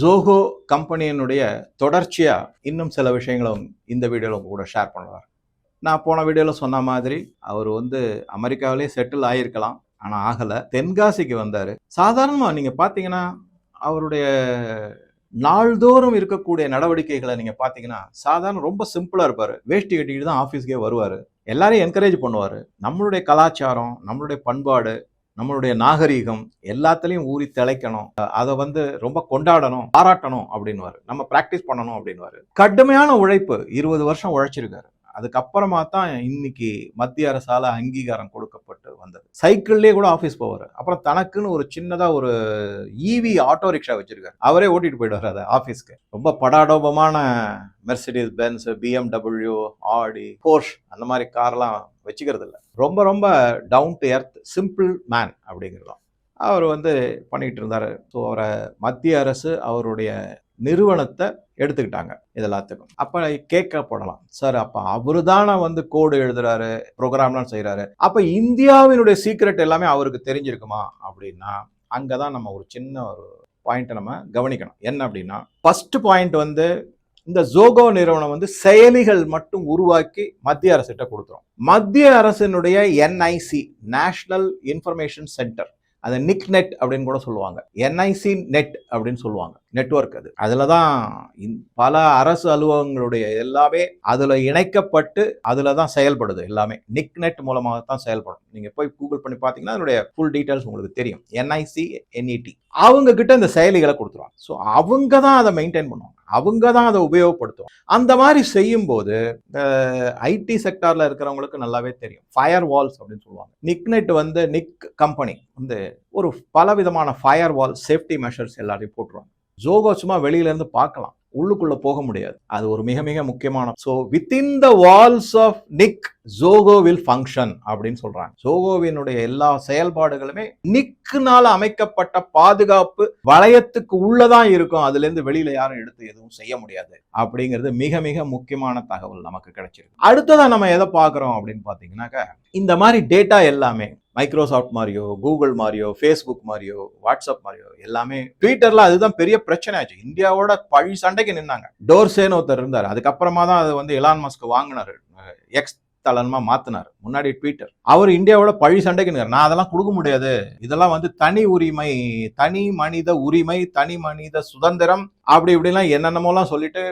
Joko கம்பெனியினுடைய தொடர்ச்சியாக இன்னும் சில விஷயங்களும் இந்த வீடியோவில் கூட ஷேர் பண்ணுவார் நான் போன வீடியோவில் சொன்ன மாதிரி அவர் வந்து அமெரிக்காவிலே செட்டில் ஆகியிருக்கலாம் ஆனால் ஆகலை. தென்காசிக்கு வந்தார். சாதாரணமாக நீங்கள் பார்த்தீங்கன்னா அவருடைய நாள்தோறும் இருக்கக்கூடிய நடவடிக்கைகளை நீங்கள் பார்த்தீங்கன்னா சாதாரண ரொம்ப சிம்பிளாக இருப்பார். வேஷ்டி கட்டிக்கிட்டு தான் ஆஃபீஸ்க்கே வருவார். எல்லாரையும் என்கரேஜ் பண்ணுவார். நம்மளுடைய கலாச்சாரம் நம்மளுடைய பண்பாடு நம்மளுடைய நாகரீகம் எல்லாத்துலயும் ஊறி திளைக்கணும். அதை வந்து ரொம்ப கொண்டாடணும் பாராட்டணும் அப்படின்னுவாரு. நம்ம பிராக்டிஸ் பண்ணணும் அப்படின்னுவாரு. கடுமையான உழைப்பு இருபது வருஷம் உழைச்சிருக்காரு. அதுக்கப்புறமா தான் இன்னைக்கு மத்திய அரசால அங்கீகாரம் கொடுக்கப்பட்டு வந்தது. சைக்கிள்லேயே கூட ஆஃபீஸ் போவார். அப்புறம் தனக்குன்னு ஒரு சின்னதாக ஒரு ஈவி ஆட்டோ ரிக்ஷா வச்சிருக்காரு. அவரே ஓட்டிட்டு போயிடுவார் அதை ஆஃபீஸ்க்கு ரொம்ப படாடோபமான Mercedes Benz BMW Audi Porsche அந்த மாதிரி கார்லாம் வச்சுக்கிறது இல்லை. ரொம்ப ரொம்ப down to earth simple man அப்படிங்கிறதும். அவர் வந்து பண்ணிக்கிட்டு இருந்தார். ஸோ அவரை மத்திய அரசு அவருடைய நிறுவனத்தை எடுத்துக்கிட்டாங்க இது எல்லாத்துக்கும் அப்ப கேட்கப்படலாம் சார் அப்ப அவரு தானே வந்து கோடு எழுதுறாரு ப்ரோக்ராம்லாம் செய்யறாரு அப்ப இந்தியாவினுடைய சீக்ரெட் எல்லாமே அவருக்கு தெரிஞ்சிருக்குமா? அப்படின்னா அங்கதான் நம்ம ஒரு சின்ன ஒரு பாயிண்ட்டை நம்ம கவனிக்கணும். என்ன அப்படின்னா ஃபர்ஸ்ட் பாயிண்ட் வந்து இந்த ஜோகோ நிறுவனம் வந்து செயலிகள் மட்டும் உருவாக்கி மத்திய அரசிட்ட கொடுத்துரும். மத்திய அரசினுடைய என்ஐசி நேஷனல் இன்ஃபர்மேஷன் சென்டர் அதை நிக் நெட் அப்படின்னு கூட சொல்லுவாங்க. என்ஐசி நெட் அப்படின்னு சொல்லுவாங்க. நெட்ஒர்க் அது. அதில் தான் பல அரசு அலுவலகங்களுடைய எல்லாமே அதில் இணைக்கப்பட்டு அதில் தான் செயல்படுது எல்லாமே. நிக் நெட் மூலமாக தான் செயல்படும். நீங்கள் போய் கூகுள் பண்ணி பார்த்தீங்கன்னா அதனுடைய ஃபுல் டீட்டெயில்ஸ் உங்களுக்கு தெரியும். என்ஐசி என்இடி அவங்க கிட்ட இந்த செயலிகளை கொடுத்துருவாங்க. ஸோ அவங்க தான் அதை மெயின்டைன் பண்ணுவாங்க. அவங்க தான் அதை உபயோகப்படுத்துவோம் அந்த மாதிரி செய்யும்போது ஐடி செக்டாரில் இருக்கிறவங்களுக்கு நல்லாவே தெரியும். ஃபயர் வால்ஸ் அப்படின்னு சொல்லுவாங்க. நிக்னெட் வந்து நிக் கம்பெனி வந்து ஒரு பல விதமான ஃபயர் வால் சேஃப்டி மெஷர்ஸ் எல்லாத்தையும் போட்டுருவாங்க. ஜோகோ சும்மா வெளியில இருந்து பார்க்கலாம். உள்ளுக்குள்ள போக முடியாது. அது ஒரு மிக மிக முக்கியமான so within the walls of nick Zoho will function அப்படின்னு சொல்றாங்க. ஜோகோவினுடைய எல்லா செயல்பாடுகளுமே நிக்குனால அமைக்கப்பட்ட பாதுகாப்பு வளையத்துக்கு உள்ளதான் இருக்கும். அதுல இருந்து வெளியில யாரும் எடுத்து எதுவும் செய்ய முடியாது. அப்படிங்கிறது மிக மிக முக்கியமான தகவல் நமக்கு கிடைச்சிருக்கு. அடுத்ததான் நம்ம எதை பார்க்குறோம் அப்படின்னு பார்த்தீங்கன்னாக்கா இந்த மாதிரி டேட்டா எல்லாமே மைக்ரோசாஃப்ட் மாதிரியோ கூகுள் மாதிரியோ ஃபேஸ்புக் மாதிரியோ வாட்ஸ்அப் மாதிரியோ எல்லாமே ட்விட்டர்ல அதுதான் பெரிய பிரச்சனை ஆச்சு. இந்தியாவோட பழி சண்டைக்கு நின்னாங்க. டோர்சேன்னு ஒருத்தர் இருந்தார். அதுக்கப்புறமா தான் அது வந்து எலான் மஸ்க் வாங்கினார். எக்ஸ் தளனமா மாத்தினார். முன்னாடி ட்விட்டர் அவர் இந்தியாவோட பழி சண்டைக்கு நான் அதெல்லாம் கொடுக்க முடியாது. இதெல்லாம் வந்து தனி உரிமை தனி மனித உரிமை தனி மனித சுதந்திரம் அப்படி இப்படிலாம் என்னென்னமோலாம் சொல்லிட்டு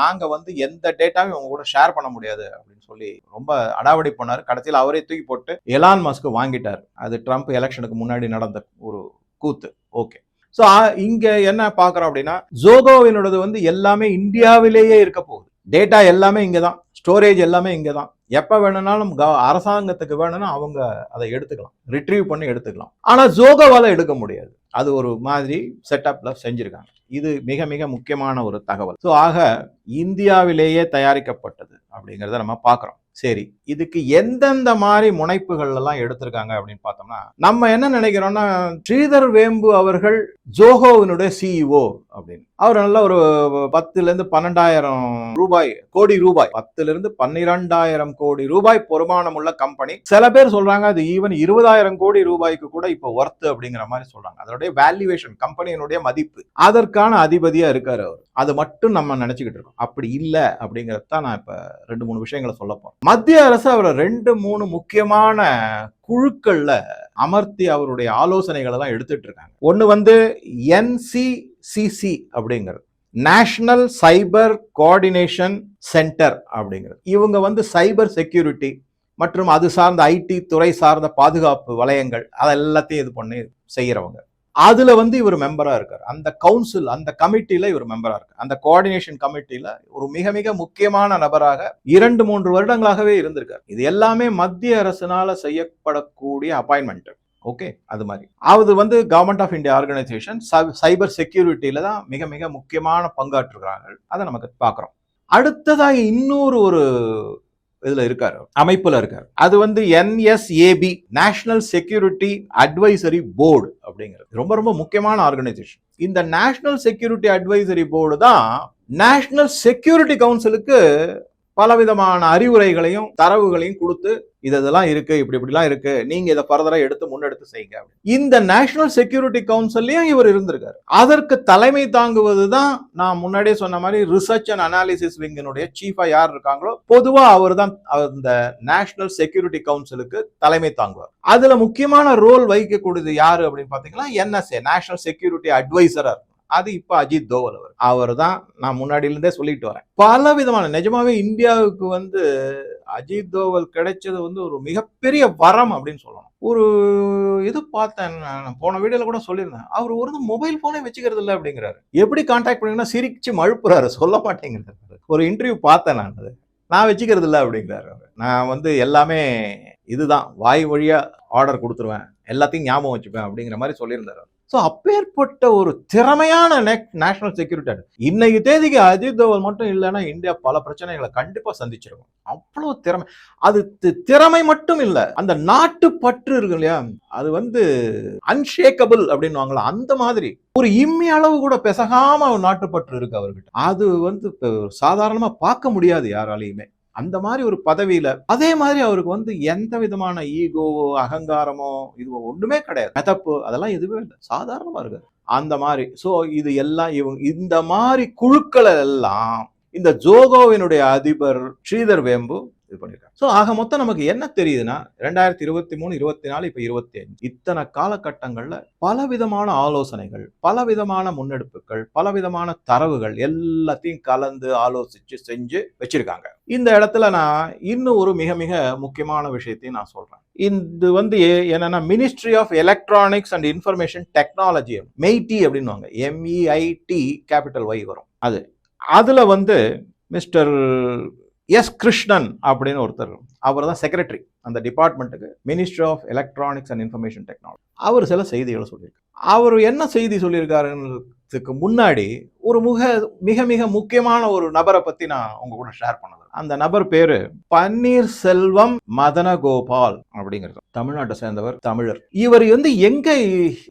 நாங்க வந்து எந்த டேட்டாவும் உங்க கூட ஷேர் பண்ண முடியாது. அப்படின்னு சொல்லி ரொம்ப அடாவடி பண்ணார். கடைசியில் அவரே தூக்கி போட்டு எலான் மஸ்க் வாங்கிட்டார். அது ட்ரம்ப் எலெக்ஷனுக்கு முன்னாடி நடந்த ஒரு கூத்து. ஓகே ஸோ இங்க என்ன பார்க்குறோம் அப்படின்னா ஜோகோவினோடது வந்து எல்லாமே இந்தியாவிலேயே இருக்க போகுது. டேட்டா எல்லாமே இங்கே தான் ஸ்டோரேஜ் எல்லாமே இங்கே தான். எப்போ வேணும்னாலும் அரசாங்கத்துக்கு வேணும்னா அவங்க அதை எடுத்துக்கலாம். ரிட்ரீவ் பண்ணி எடுத்துக்கலாம். ஆனால் ஜோகோவால் எடுக்க முடியாது. அது ஒரு மாதிரி செட்டப்பில் செஞ்சுருக்காங்க. இது மிக மிக முக்கியமான ஒரு தகவல். ஸோ ஆக இந்தியாவிலேயே தயாரிக்கப்பட்டது அப்படிங்கிறத நம்ம பார்க்குறோம். சரி இதுக்கு எந்தெந்த மாதிரி முனைப்புகள் எல்லாம் எடுத்திருக்காங்க அப்படின்னு பார்த்தோம்னா நம்ம என்ன நினைக்கிறோம்னா ஸ்ரீதர் வேம்பு அவர்கள் ஜோகோவினுடைய சிஇஓ அப்படின்னு. அவர் நல்ல ஒரு பத்துல இருந்து பன்னெண்டாயிரம் ரூபாய் கோடி ரூபாய். பத்துல இருந்து பன்னிரெண்டாயிரம் கோடி ரூபாய் பொறுமானம் உள்ள கம்பெனி சில பேர் சொல்றாங்க அது ஈவன் இருபதாயிரம் கோடி ரூபாய்க்கு கூட இப்போ ஒர்த்து அப்படிங்கிற மாதிரி சொல்றாங்க. அதனுடைய வேல்யூவேஷன் கம்பெனியினுடைய மதிப்பு. அதற்கான அதிபதியா இருக்காரு அவர். அது மட்டும் நம்ம நினைச்சுக்கிட்டு இருக்கோம். அப்படி இல்லை அப்படிங்கறத நான் இப்ப ரெண்டு மூணு விஷயங்களை சொல்ல போறேன். மத்திய அரசு அவரை ரெண்டு மூணு முக்கியமான குழுக்கள்ல அமர்த்தி அவருடைய ஆலோசனைகளை எல்லாம் எடுத்துட்டு இருக்காங்க. ஒன்னு வந்து என்சி சிசி அப்படிங்கிறது. நேஷனல் சைபர் கோஆர்டினேஷன் சென்டர் அப்படிங்கிறது. இவங்க வந்து சைபர் செக்யூரிட்டி மற்றும் அது சார்ந்த ஐடி துறை சார்ந்த பாதுகாப்பு வளையங்கள் அதை எல்லாத்தையும் இது பண்ணி செய்கிறவங்க அதுல வந்து இவர் மெம்பரா இருக்கார். அந்த கவுன்சில் அந்த கமிட்டியில இவர் மெம்பராக இருக்கார். அந்த கோஆர்டினேஷன் கமிட்டியில ஒரு மிக மிக முக்கியமான நபராக இரண்டு மூன்று வருடங்களாகவே இருந்திருக்கார். இது எல்லாமே மத்திய அரசினால் செய்யப்படக்கூடிய அப்பாயின்மெண்ட் ஓகே அது மாதிரி. அது வந்து government of India organisation cyber செக்யூரிட்டியில தான் மிக மிக முக்கியமான பங்காற்றுகிறார்கள் அதை நமக்கு பார்க்குறோம். அடுத்ததாக இன்னொரு ஒரு இதுல இருக்காரு அமைப்புல இருக்காரு. அது வந்து NSAB national security advisory board அப்படிங்கிறது. ரொம்ப ரொம்ப முக்கியமான ஆர்கனைசேஷன் இந்த நேஷனல் செக்யூரிட்டி அட்வைசரி போர்டு தான் நேஷனல் செக்யூரிட்டி கவுன்சிலுக்கு பலவிதமான அறிவுரைகளையும் தரவுகளையும் கொடுத்து இது இதெல்லாம் இருக்கு இப்படி இப்படிலாம் இருக்கு. நீங்க இதை ஃபர்தரா எடுத்து முன்னெடுத்து செய்யுங்க அப்படின்னு. இந்த நேஷனல் செக்யூரிட்டி கவுன்சிலையும் இவர் இருந்திருக்காரு. அதற்கு தலைமை தாங்குவது தான் நான் முன்னாடியே சொன்ன மாதிரி ரிசர்ச் அண்ட் அனாலிசிஸ் விங்கினுடைய சீஃபா யார் இருக்காங்களோ பொதுவா அவர் தான் அந்த நேஷனல் செக்யூரிட்டி கவுன்சிலுக்கு தலைமை தாங்குவார். அதுல முக்கியமான ரோல் வகிக்கக்கூடியது யாரு அப்படின்னு பாத்தீங்கன்னா என்எஸ்ஏ நேஷனல் செக்யூரிட்டி அட்வைசரர் அது இப்ப அஜித் தோவல் அவர் அவர் தான் நான் முன்னாடியிலேருந்தே சொல்லிட்டு வரேன். பல விதமான நிஜமாவே இந்தியாவுக்கு வந்து அஜித் தோவல் கிடைச்சது வந்து ஒரு மிகப்பெரிய வரம் அப்படின்னு சொல்லணும். ஒரு இது பார்த்தேன் நான் போன வீடியோல கூட சொல்லியிருந்தேன். அவர் ஒரு மொபைல் போனே வச்சுக்கிறது இல்லை அப்படிங்கிறாரு. எப்படி கான்டாக்ட் பண்ணீங்கன்னா சிரிச்சு மழுப்புறாரு. சொல்ல மாட்டேங்கிறாரு. ஒரு இன்டர்வியூ பார்த்தேன் நான் அது. நான் வச்சுக்கிறது இல்லை அப்படிங்கிறாரு அவர். நான் வந்து எல்லாமே இதுதான். வாய் வழியா ஆர்டர் கொடுத்துருவேன். எல்லாத்தையும் ஞாபகம் வச்சுப்பேன் அப்படிங்கிற மாதிரி சொல்லியிருந்தாரு ஸோ அப்பேற்பட்ட ஒரு திறமையான நேஷனல் செக்யூரிட்டி இன்னைக்கு தேதிக்கு அஜித் தோவல் மட்டும் இல்லைன்னா இந்தியா பல பிரச்சனைகளை கண்டிப்பாக சந்திச்சிருக்கும். அவ்வளோ திறமை. அது தி- திறமை மட்டும் இல்லை. அந்த நாட்டு பற்று இருக்கு இல்லையா? அது வந்து அன்ஷேக்கபிள் அப்படின்னு அந்த மாதிரி. ஒரு இம்மி அளவு கூட பெசகாம நாட்டுப்பற்று இருக்கு அவர்கிட்ட. அது வந்து சாதாரணமாக பார்க்க முடியாது யாராலையுமே. அந்த மாதிரி ஒரு பதவியில அதே மாதிரி அவருக்கு வந்து எந்த விதமான ஈகோவோ அகங்காரமோ இதுவோ ஒண்ணுமே கிடையாது. மெதப்பு அதெல்லாம் எதுவுமே இல்லை. சாதாரணமா இருக்கு. அந்த மாதிரி. ஸோ இது எல்லாம் இவங்க இந்த மாதிரி குழுக்களை எல்லாம் இந்த ஜோகோவினுடைய அதிபர் ஸ்ரீதர் வேம்பு இது பண்ணியிருக்காங்க ஸோ ஆக மொத்தம் நமக்கு என்ன தெரியுதுன்னா ரெண்டாயிரத்தி இருபத்தி மூணு இருபத்தி நாலு இப்போ இருபத்தி அஞ்சு இத்தனை காலகட்டங்களில் பலவிதமான ஆலோசனைகள் பலவிதமான முன்னெடுப்புகள் பலவிதமான தரவுகள் எல்லாத்தையும் கலந்து ஆலோசிச்சு செஞ்சு வச்சிருக்காங்க. இந்த இடத்துல நான் இன்னும் ஒரு மிக மிக முக்கியமான விஷயத்தையும் நான் சொல்றேன். இது வந்து என்னன்னா ministry of electronics and information technology MeitY அப்படின்னுவாங்க. எம்இஐடி கேபிட்டல் ஒய் வரும். அது. அதுல வந்து மிஸ்டர் எஸ் கிருஷ்ணன் அப்படின்னு ஒருத்தர். அவர் தான் செக்ரட்டரி அந்த டிபார்ட்மெண்ட்டுக்கு ministry of electronics and information technology அவர் சில செய்திகளை சொல்லியிருக்காரு. அவர் என்ன செய்தி சொல்லியிருக்காருன்றதுக்கு முன்னாடி ஒரு முக மிக மிக முக்கியமான ஒரு நபரை பற்றி நான் உங்க கூட ஷேர் பண்ணது. அந்த நபர் பேரு பன்னீர் செல்வம் மதனகோபால் அப்படிங்கிறது. தமிழ்நாட்டை சேர்ந்தவர் தமிழர். இவர் வந்து எங்க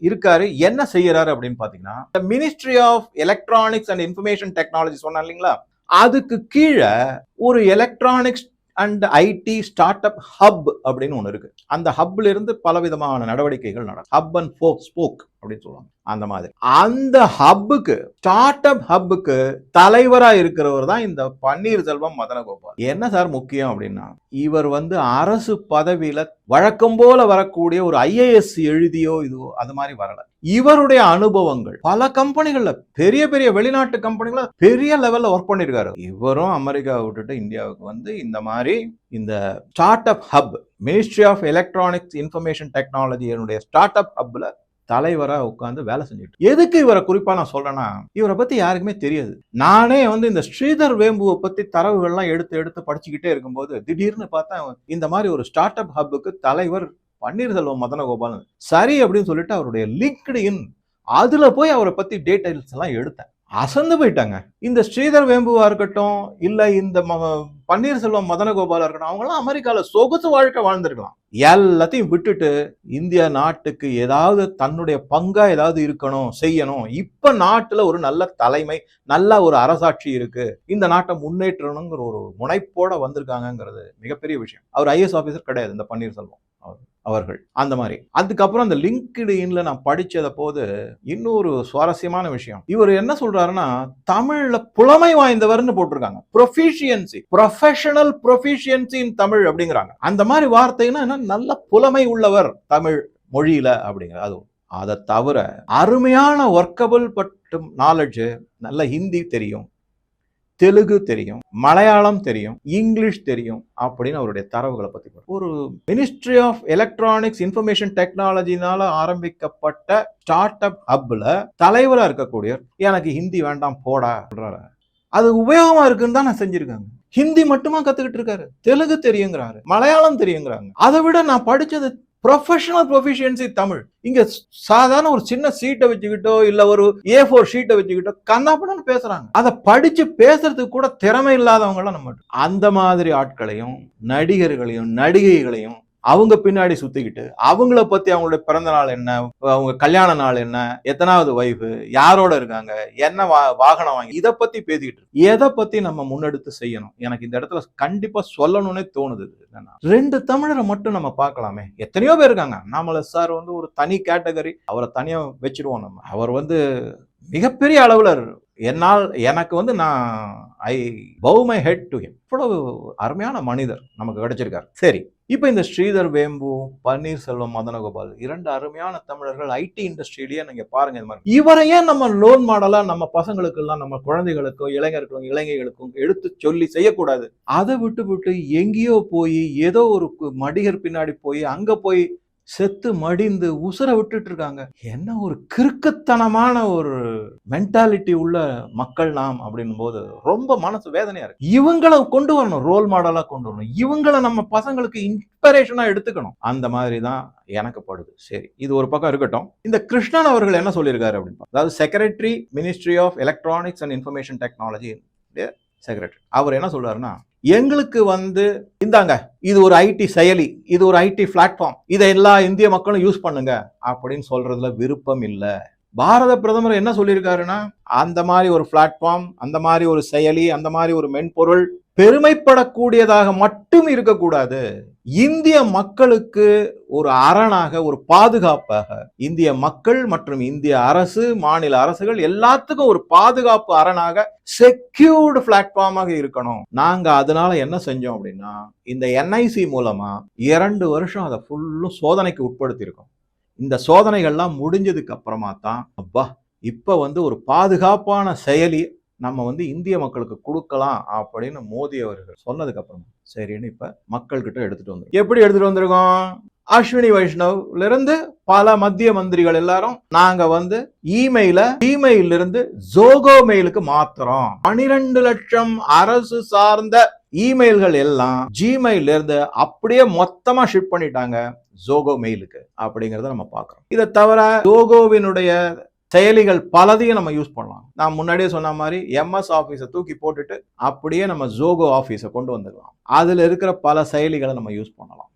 இருக்காரு என்ன செய்யறாரு அப்படின்னு பாத்தீங்கன்னா ministry of electronics and information technology சொன்னா இல்லைங்களா? அதுக்கு கீழே ஒரு electronics and IT start up hub அப்படின்னு ஒன்று இருக்கு. அந்த ஹப்ல இருந்து பலவிதமான நடவடிக்கைகள் நடக்கும். ஹப் அண்ட் ஃபோக் ஸ்போக் அப்படின்னு சொல்லுவாங்க. அந்த மாதிரி. அந்த ஹப்புக்கு ஸ்டார்ட் அப் ஹப்புக்கு தலைவரா இருக்கிறவர் தான் இந்த பன்னீர்செல்வம் மதனகோபால். என்ன சார் முக்கியம் அப்படின்னா இவர் வந்து அரசு பதவியில வழக்கம் போல வரக்கூடிய ஒரு ஐஏஎஸ் எழுதியோ இதுவோ அது மாதிரி வரல. இவருடைய அனுபவங்கள் பல கம்பெனிகள்ல பெரிய பெரிய வெளிநாட்டு கம்பெனிகள பெரிய லெவல்ல ஒர்க் பண்ணிருக்காரு. இவரும் அமெரிக்காவை விட்டுட்டு இந்தியாவுக்கு வந்து இந்த மாதிரி இந்த start up hub ministry of electronics information டெக்னாலஜியினுடைய start up ஹப்ல தலைவராக உட்காந்து வேலை செஞ்சுட்டு எதுக்கு இவரை குறிப்பாக நான் சொல்கிறேன்னா இவரை பற்றி யாருக்குமே தெரியாது. நானே வந்து இந்த ஸ்ரீதர் வேம்புவை பற்றி தரவுகள்லாம் எடுத்து எடுத்து படிச்சுக்கிட்டே இருக்கும்போது திடீர்னு பார்த்தா இந்த மாதிரி ஒரு ஸ்டார்ட் அப் ஹப்புக்கு தலைவர் பன்னீர்செல்வம் மதனகோபாலன். சரி அப்படின்னு சொல்லிட்டு அவருடைய லிங்க்டு இன் அதில் போய் அவரை பற்றி டீட்டெயில்ஸ் எல்லாம் எடுத்தேன். அசந்து போயிட்டாங்க. இந்த ஸ்ரீதர் வேம்புவா இருக்கட்டும் இல்ல இந்த ம- பன்னீர்செல்வம் மதனகோபாலா இருக்கட்டும் அவங்களாம் அமெரிக்கால சொகுசு வாழ்க்கை வாழ்ந்திருக்கலாம். எல்லாத்தையும் விட்டுட்டு இந்தியா நாட்டுக்கு ஏதாவது தன்னுடைய பங்கா ஏதாவது இருக்கணும் செய்யணும். இப்ப நாட்டுல ஒரு நல்ல தலைமை நல்ல ஒரு அரசாட்சி இருக்கு. இந்த நாட்டை முன்னேற்றணுங்கிற ஒரு முனைப்போட வந்திருக்காங்கங்கிறது மிகப்பெரிய விஷயம். அவர் ஐஎஸ் ஆபீசர் கிடையாது இந்த பன்னீர்செல்வம். அவர்- அவர்கள். அந்த மாதிரி. அதுக்கப்புறம் அந்த லிங்க்டு இன்ல நான் படிச்சத போது இன்னொரு சுவாரஸ்யமான விஷயம். இவர் என்ன சொல்றாருன்னா தமிழ்ல புலமை வாய்ந்தவர்னு போட்டிருக்காங்க. Proficiency professional proficiency in Tamil அப்படிங்கிறாங்க. அந்த மாதிரி வார்த்தைன்னா என்ன? நல்ல புலமை உள்ளவர் தமிழ் மொழியில அப்படிங்கிற அது அதை தவிர அருமையான ஒர்க்கபிள் பட்டும் நாலேஜ் நல்ல ஹிந்தி தெரியும். தெலுங்கு தெரியும் மலையாளம் தெரியும் இங்கிலீஷ் தெரியும் அப்படின்னு அவருடைய தரவுகளை பத்தி ஒரு மினிஸ்ட்ரி ஆஃப் எலக்ட்ரானிக்ஸ் இன்ஃபர்மேஷன் டெக்னாலஜினால ஆரம்பிக்கப்பட்ட ஸ்டார்ட் அப் ஹப்ல தலைவரா இருக்கக்கூடிய எனக்கு ஹிந்தி வேண்டாம் போடா சொல்றாரு. அது உபயோகமா இருக்குன்னு தான் நான் செஞ்சிருக்காங்க. ஹிந்தி மட்டுமா கத்துக்கிட்டு இருக்காரு. தெலுங்கு தெரியுங்கிறாரு. மலையாளம் தெரியுங்கிறாங்க. அதை விட நான் படிச்சது ப்ரொஃபஷனல் ப்ரொஃபிஷியன்சி தமிழ் இங்க சாதாரண ஒரு சின்ன சீட்டை வச்சுக்கிட்டோ இல்ல ஒரு ஏ ஃபோர் ஷீட்டை வச்சுக்கிட்டோ கண்ணாப்பண்ணு பேசுறாங்க. அதை படிச்சு பேசுறதுக்கு கூட திறமை இல்லாதவங்களாம் நம்ம அந்த மாதிரி ஆட்களையும் நடிகர்களையும் நடிகைகளையும் அவங்க பின்னாடி சுத்திக்கிட்டு அவங்கள பத்தி அவங்களோட பிறந்த நாள் என்ன அவங்க கல்யாண நாள் என்ன எத்தனாவது வைஃபு யாரோட இருக்காங்க என்ன வா- வாகனம் வாங்கி இதை பத்தி பேசிக்கிட்டு எதை பத்தி நம்ம முன்னெடுத்து செய்யணும்? எனக்கு இந்த இடத்துல கண்டிப்பா சொல்லணும்னே தோணுது. என்னன்னா ரெண்டு தமிழரை மட்டும் நம்ம பார்க்கலாமே. எத்தனையோ பேர் இருக்காங்க. நம்மள சார் வந்து ஒரு தனி கேட்டகரி அவரை தனியா வச்சிருவோம் நம்ம. அவர் வந்து மிகப்பெரிய அளவுல என்னால் எனக்கு வந்து நான் I bow my head to him இவ்வளவு அருமையான மனிதர் நமக்கு கிடைச்சிருக்கார். சரி இப்போ இந்த ஸ்ரீதர் வேம்பு பன்னீர்செல்வம் மதனகோபால் இரண்டு அருமையான தமிழர்கள் ஐடி இண்டஸ்ட்ரியிலேயே நீங்கள் பாருங்கள் இந்த மாதிரி. இவரையே நம்ம லோன் மாடலாக நம்ம பசங்களுக்கெல்லாம் நம்ம குழந்தைகளுக்கும் இளைஞர்களுக்கும் இளைஞர்களுக்கும் எடுத்து சொல்லி செய்யக்கூடாது? அதை விட்டு விட்டு எங்கேயோ போய் ஏதோ ஒரு கு- மடிகர் பின்னாடி போய் அங்கே போய் செத்து மடிந்து உசுர விட்டுட்டு இருக்காங்க என்ன ஒரு கிறுக்குத்தனமான ஒரு மென்டாலிட்டி உள்ள மக்கள் நாம் அப்படின்னும் போது ரொம்ப மனசு வேதனையா இருக்கு. இவங்களை கொண்டு வரணும் ரோல் மாடலா கொண்டு வரணும். இவங்களை நம்ம பசங்களுக்கு இன்ஸ்பிரேஷனா எடுத்துக்கணும். அந்த மாதிரி தான் எனக்கு படுது. சரி இது ஒரு பக்கம் இருக்கட்டும். இந்த கிருஷ்ணன் அவர்கள் என்ன சொல்லியிருக்காரு அப்படின்னு அதாவது secretary ministry of electronics and information technology secretary அவர் என்ன சொல்றாருன்னா எங்களுக்கு வந்து இந்தாங்க இது ஒரு ஐடி செயலி இது ஒரு ஐடி பிளாட்ஃபார்ம் இதை எல்லா இந்திய மக்களும் யூஸ் பண்ணுங்க அப்படின்னு சொல்றதுல விருப்பம் இல்லை. பாரத பிரதமர் என்ன சொல்லியிருக்காருன்னா அந்த மாதிரி ஒரு பிளாட்ஃபார்ம் அந்த மாதிரி ஒரு செயலி அந்த மாதிரி ஒரு மென்பொருள் பெருமைப்படக்கூடியதாக மட்டும் இருக்கக்கூடாது. இந்திய மக்களுக்கு ஒரு அரணாக ஒரு பாதுகாப்பாக இந்திய மக்கள் மற்றும் இந்திய அரசு மாநில அரசுகள் எல்லாத்துக்கும் ஒரு பாதுகாப்பு அரணாக செக்யூர்டு பிளாட்ஃபார்மாக இருக்கணும். நாங்க அதனால என்ன செஞ்சோம் அப்படின்னா இந்த என்ஐசி மூலமா இரண்டு வருஷம் அதை ஃபுல்லும் சோதனைக்கு உட்படுத்தியிருக்கோம். இந்த சோதனைகள்லாம் முடிஞ்சதுக்கு அப்புறமா தான் அப்பா இப்போ வந்து ஒரு பாதுகாப்பான செயலி நம்ம வந்து இந்திய மக்களுக்கு கொடுக்கலாம் அப்படின்னு மோடி அவர்கள் சொன்னதுக்கு அப்புறமா சரின்னு இப்ப மக்கள் கிட்ட எடுத்துட்டு வந்து எப்படி எடுத்துட்டு வந்திருக்கோம்? அஸ்வினி வைஷ்ணவ்ல இருந்து பல மத்திய மந்திரிகள் எல்லாரும் நாங்க வந்து இமெயில இமெயில் இருந்து ஜோகோ மெயிலுக்கு மாத்துறோம். பனிரெண்டு லட்சம் அரசு சார்ந்த இமெயில்கள் எல்லாம் ஜிமெயில இருந்து அப்படியே மொத்தமா ஷிப் பண்ணிட்டாங்க. ஜோகோ மெயிலுக்கு அப்படிங்கிறத நம்ம பார்க்குறோம். இதை தவிர ஜோகோவினுடைய செயலிகள் பலதையும் நம்ம யூஸ் பண்ணலாம். நான் முன்னாடியே சொன்ன மாதிரி எம்எஸ் ஆஃபீஸை தூக்கி போட்டுட்டு அப்படியே நம்ம ஜோகோ ஆஃபீஸை கொண்டு வந்துடலாம் அதில் இருக்கிற பல செயலிகளை நம்ம யூஸ் பண்ணலாம்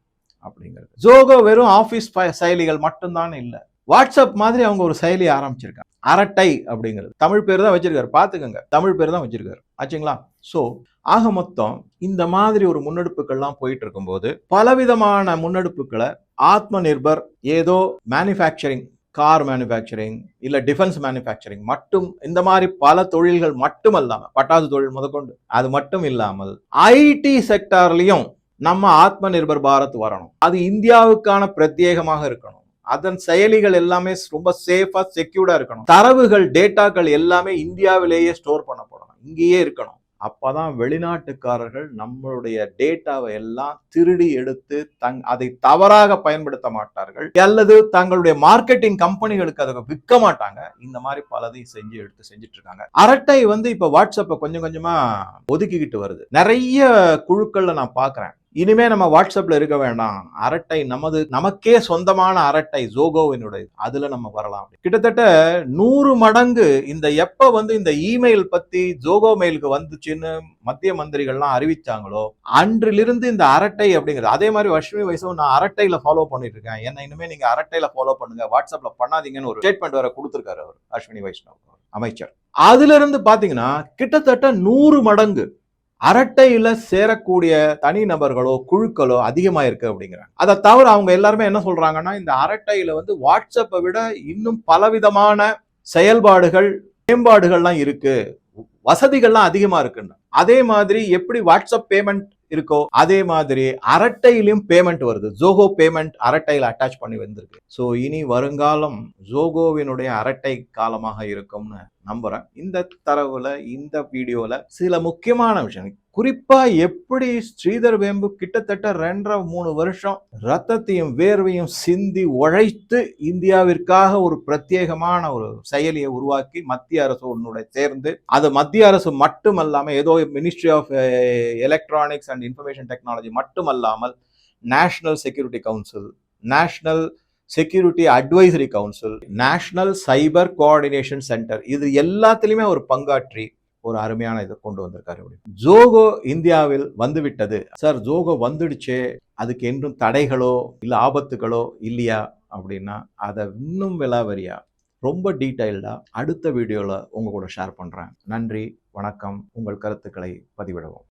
அப்படிங்கிறது. ஜோகோ வெறும் ஆஃபீஸ் செயலிகள் மட்டும்தான் இல்லை. வாட்ஸ்அப் மாதிரி அவங்க ஒரு செயலி ஆரம்பிச்சிருக்காங்க. அரட்டை அப்படிங்கிறது. தமிழ் பேர் தான் வச்சிருக்காரு. பார்த்துக்கோங்க. தமிழ் பேர் தான் வச்சிருக்காரு. ஆச்சுங்களா? ஸோ ஆக மொத்தம் இந்த மாதிரி ஒரு முன்னெடுப்புகள்லாம் போயிட்டு இருக்கும்போது பலவிதமான முன்னெடுப்புகளை ஆத்ம நிர்பர் ஏதோ மேனுஃபேக்சரிங் கார் மேனுஃபேக்சரிங் இல்லை டிஃபென்ஸ் மேனுஃபேக்சரிங் மட்டும் இந்த மாதிரி பல தொழில்கள் மட்டும் அல்லாமல் பட்டாசு தொழில் முதற்கொண்டு அது மட்டும் இல்லாமல் ஐடி செக்டார்லயும் நம்ம ஆத்ம நிர்பர் பாரத் வரணும். அது இந்தியாவுக்கான பிரத்யேகமாக இருக்கணும். அதன் செயலிகள் எல்லாமே ரொம்ப சேஃபா செக்யூர்டா இருக்கணும். தரவுகள் டேட்டாக்கள் எல்லாமே இந்தியாவிலேயே ஸ்டோர் பண்ணப்படணும். இங்கேயே இருக்கணும். அப்போ தான் வெளிநாட்டுக்காரர்கள் நம்மளுடைய டேட்டாவை எல்லாம் திருடி எடுத்து தங் அதை தவறாக பயன்படுத்த மாட்டார்கள். அல்லது தங்களுடைய மார்க்கெட்டிங் கம்பெனிகளுக்கு அதை விற்க மாட்டாங்க. இந்த மாதிரி பலதையும் செஞ்சு எடுத்து செஞ்சுட்டு இருக்காங்க. அரட்டை வந்து இப்போ வாட்ஸ்அப்பை கொஞ்சம் கொஞ்சமாக ஒதுக்கிக்கிட்டு வருது. நிறைய குழுக்களில் நான் பார்க்குறேன் இனிமே நம்ம வாட்ஸ்அப்ல இருக்க வேண்டாம். அரட்டை நமது நமக்கே சொந்தமான அரட்டை ஜோகோவினுடைய அதுல நம்ம வரலாம். கிட்டத்தட்ட நூறு மடங்கு இந்த எப்ப வந்து இந்த இமெயில் பத்தி ஜோகோ மெயிலுக்கு வந்துச்சுன்னு மத்திய மந்திரிகள்லாம் அறிவிச்சாங்களோ அன்றிலிருந்து இந்த அரட்டை அப்படிங்கிறது அதே மாதிரி வஷ்மி வைசவ் நான் அரட்டையில ஃபாலோ பண்ணிட்டு இருக்கேன் என்ன இனிமே நீங்க அரட்டையில ஃபாலோ பண்ணுங்க. வாட்ஸ்அப்ல பண்ணாதீங்கன்னு ஒரு ஸ்டேட்மெண்ட் வேற கொடுத்துருக்காரு அவர் அஸ்வினி வைஷ்ணவ் அமைச்சர். அதுல இருந்து பாத்தீங்கன்னா கிட்டத்தட்ட நூறு மடங்கு அரட்டையில சேரக்கூடிய தனிநபர்களோ குழுக்களோ அதிகமா இருக்கு அப்படிங்கிறாங்க. அதை தவிர அவங்க எல்லாருமே என்ன சொல்றாங்கன்னா இந்த அரட்டையில வந்து வாட்ஸ்அப்பை விட இன்னும் பலவிதமான செயல்பாடுகள் மேம்பாடுகள்லாம் இருக்கு. வசதிகள்லாம் அதிகமா இருக்குன்னு. அதே மாதிரி எப்படி வாட்ஸ்அப் பேமெண்ட் இருக்கோ அதே மாதிரி அரட்டையிலும் பேமெண்ட் வருது. ஜோகோ பேமெண்ட் அரட்டையில் அட்டாச் பண்ணி வந்திருக்கு. ஸோ இனி வருங்காலம் ஜோகோவினுடைய அரட்டை காலமாக இருக்கும்னு நம்புகிறேன் இந்த தரவுல இந்த வீடியோவில் சில முக்கியமான விஷயம் குறிப்பாக எப்படி ஸ்ரீதர் வேம்பு கிட்டத்தட்ட ரெண்டரை மூணு வருஷம் ரத்தத்தையும் வேர்வையும் சிந்தி உழைத்து இந்தியாவிற்காக ஒரு பிரத்யேகமான ஒரு செயலியை உருவாக்கி மத்திய அரசோட சேர்ந்து அது மத்திய அரசு மட்டுமல்லாமல் ஏதோ ministry of electronics and information technology மட்டுமல்லாமல் national security council national security advisory council national cyber coordination centre இது எல்லாத்துலயுமே ஒரு பங்காற்றி ஒரு அருமையான இதை கொண்டு வந்திருக்காரு அப்படி ஜோகோ இந்தியாவில் வந்துவிட்டது. சார் ஜோகோ வந்துடுச்சு அதுக்கு என்றும் தடைகளோ இல்லை ஆபத்துகளோ இல்லையா அப்படின்னா அதை இன்னும் விலாவரியா ரொம்ப டீட்டெயில்டாக அடுத்த வீடியோவில் உங்கள் கூட ஷேர் பண்ணுறேன் நன்றி வணக்கம். உங்கள் கருத்துக்களை பதிவிடவும்.